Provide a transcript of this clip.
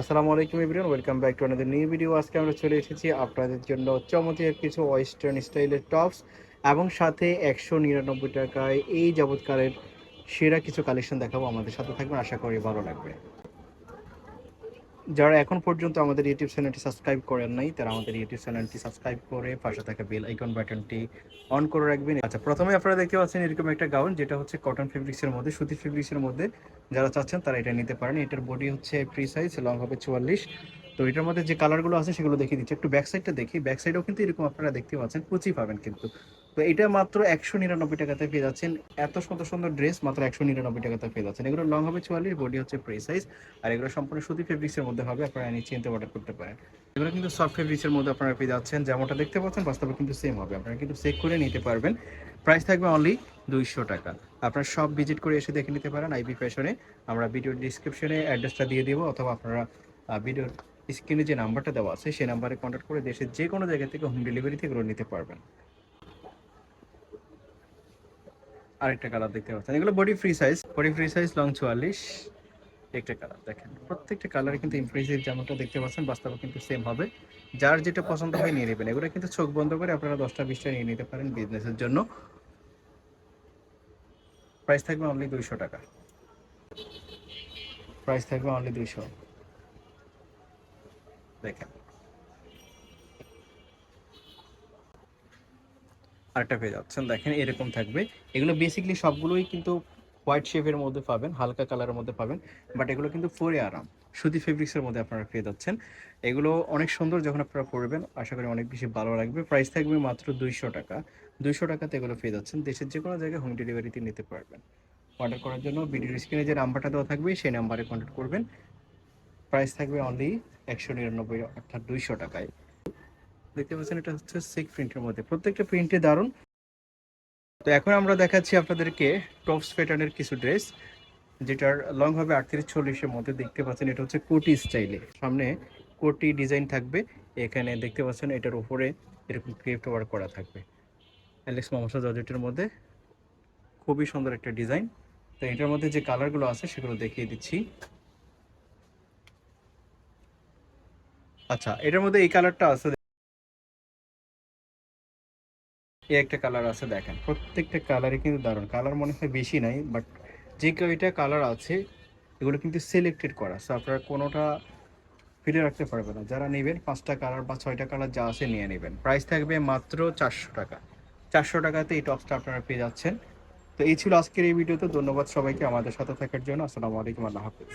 আসসালামু আলাইকুম everyone, welcome back to another new video আজকে আমরা চলে এসেছি আপনাদের জন্য চমৎকার কিছু ওয়েস্টার্ন স্টাইলের টপস এবং সাথে একশো নিরানব্বই টাকায় এই যাবৎকালের সেরা কিছু কালেকশন দেখাবো। আমাদের সাথে থাকবেন, আশা করি ভালো লাগবে। যারা এখন পর্যন্ত আমাদের ইউটিউব চ্যানেলটি সাবস্ক্রাইব করেন নাই, তারা আমাদের ইউটিউব চ্যানেলটি সাবস্ক্রাইব করে পাশে থাকা বেল আইকন বাটনটি অন করে রাখবেন। আচ্ছা প্রথমে আপনারা দেখতে পাচ্ছেন এরকম একটা গাউন যেটা হচ্ছে কটন ফেব্রিক্সের মধ্যে সুতির ফেব্রিক্সের মধ্যে। যারা চাচ্ছেন তারা এটা নিতে পারেন। এটার বডি হচ্ছে ফ্রি সাইজ লং হবে চুয়াল্লিশ। তো এটার মধ্যে যে কালারগুলো আছে সেগুলো দেখিয়ে দিচ্ছি। একটু ব্যাক সাইডটা দেখি। ব্যাক সাইডেও কিন্তু এরকম আপনারা দেখতে পাচ্ছেন, কুচি পাবেন কিন্তু। তো এটা মাত্র একশো নিরানব্বই টাকাতে পেয়ে যাচ্ছেন। এত সুন্দর সুন্দর ড্রেস মাত্র একশো নিরানব্বই টাকাতে পেয়ে যাচ্ছেন। এগুলো লং হবে চুয়াল্লিশ বডি হচ্ছে ফ্রি সাইজ আর এগুলো সম্পূর্ণ সুতি ফেব্রিক্সের মধ্যে হবে, আপনারা নিচে চিনতে অর্ডার করতে পারেন। এগুলো কিন্তু সফট ফেব্রিক্সের মধ্যে আপনারা পেয়ে যাচ্ছেন। যেমনটা দেখতে পাচ্ছেন, বাস্তবে কিন্তু সেম হবে। আপনারা কিন্তু চেক করে নিতে পারবেন। প্রাইস থাকবে অনলি দুইশো টাকা। আপনারা সব ভিজিট করে এসে দেখে নিতে পারেন। আইবি ফ্যাশনে আমরা ভিডিও ডিসক্রিপশনে অ্যাড্রেসটা দিয়ে দিব, অথবা আপনারা ভিডিওর স্ক্রিনে যে নাম্বারটা দেওয়া আছে, সেই নাম্বারে কন্ট্যাক্ট করে দেশের যে কোনো জায়গা থেকে হোম ডেলিভারি থেকে এগুলো নিতে পারবেন। আরেকটা কালার দেখতে পাচ্ছেন। এগুলো body free size body free size long চুয়াল্লিশ, একটা কালার দেখেন। প্রত্যেকটা কালারে কিন্তু ইমপ্রেসিভ যেমনটা দেখতে পাচ্ছেন, বাস্তবে কিন্তু সেম হবে। যার যেটা পছন্দ হয় নিয়ে নেবেন। এগুলো কিন্তু চোখ বন্ধ করে আপনারা দশটা বিশটা নিয়ে নিতে পারেন বিজনেসের জন্য। প্রাইস থাকবে অনলি দুইশো টাকা। প্রাইস থাকবে অনলি দুইশো। দেখেন। আরেকটা পেয়ে যাচ্ছেন, দেখেন, এরকম থাকবে। এগুলো বেসিকলি সবগুলোই কিন্তু হোয়াইট শেপের মধ্যে পাবেন, হালকা কালারের মধ্যে পাবেন বাট এগুলো কিন্তু পরে আরাম। সুতি ফেব্রিক্সের মধ্যে আপনারা পেয়ে যাচ্ছেন। এগুলো অনেক সুন্দর যখন আপনারা পরবেন, আশা করি অনেক বেশি ভালো লাগবে। প্রাইস থাকবে মাত্র দুইশো টাকা। দুইশো টাকাতে এগুলো পেয়ে যাচ্ছেন। দেশের যে কোনো জায়গায় হোম ডেলিভারিতে নিতে পারবেন। অর্ডার করার জন্য ভিডিওর স্ক্রিনে যে নাম্বারটা দেওয়া থাকবে, সেই নাম্বারে কন্ট্যাক্ট করবেন। প্রাইস থাকবে অনলি একশো নিরানব্বই অর্থাৎ দুইশো টাকায়। দেখতে পাচ্ছেন, এটা হচ্ছে সিক প্রিন্টের মধ্যে। প্রত্যেকটা প্রিন্টে দারুণ। তো এখন আমরা দেখাচ্ছি আপনাদেরকে টপস প্যাটার্নের কিছু ড্রেস যেটার লং হবে আটত্রিশ চল্লিশের মধ্যে। দেখতে পাচ্ছেন, এটা হচ্ছে কোটি স্টাইলে সামনে কোটি ডিজাইন থাকবে। এখানে দেখতে পাচ্ছেন, এটার উপরে এরকম ক্রিপ্ট ওয়ার্ক করা থাকবে। অ্যালেক্স মামসা জর্জেটের মধ্যে। খুবই সুন্দর একটা ডিজাইন তো এটার মধ্যে যে কালারগুলো আছে, সেগুলো দেখিয়ে দিচ্ছি। আচ্ছা এটার মধ্যে এই কালারটা আছে এই একটা কালার আছে দেখেন, প্রত্যেকটা কালারই কিন্তু দারুণ। কালার মনে হয় বেশি নাই বাট যে কয়টা কালার আছে, এগুলো কিন্তু সিলেক্টেড করা সো আপনারা কোনোটা ফিরে রাখতে পারবেন না। যারা নেবেন, পাঁচটা কালার বা ছয়টা কালার যা আছে নিয়ে নেবেন। প্রাইস থাকবে মাত্র চারশো টাকা। চারশো টাকাতে এই টপসটা আপনারা পেয়ে যাচ্ছেন। তো এই ছিল আজকের এই ভিডিওতে ধন্যবাদ সবাইকে আমাদের সাথে থাকার জন্য। আসসালামু আলাইকুম, আল্লাহ হাফিজ।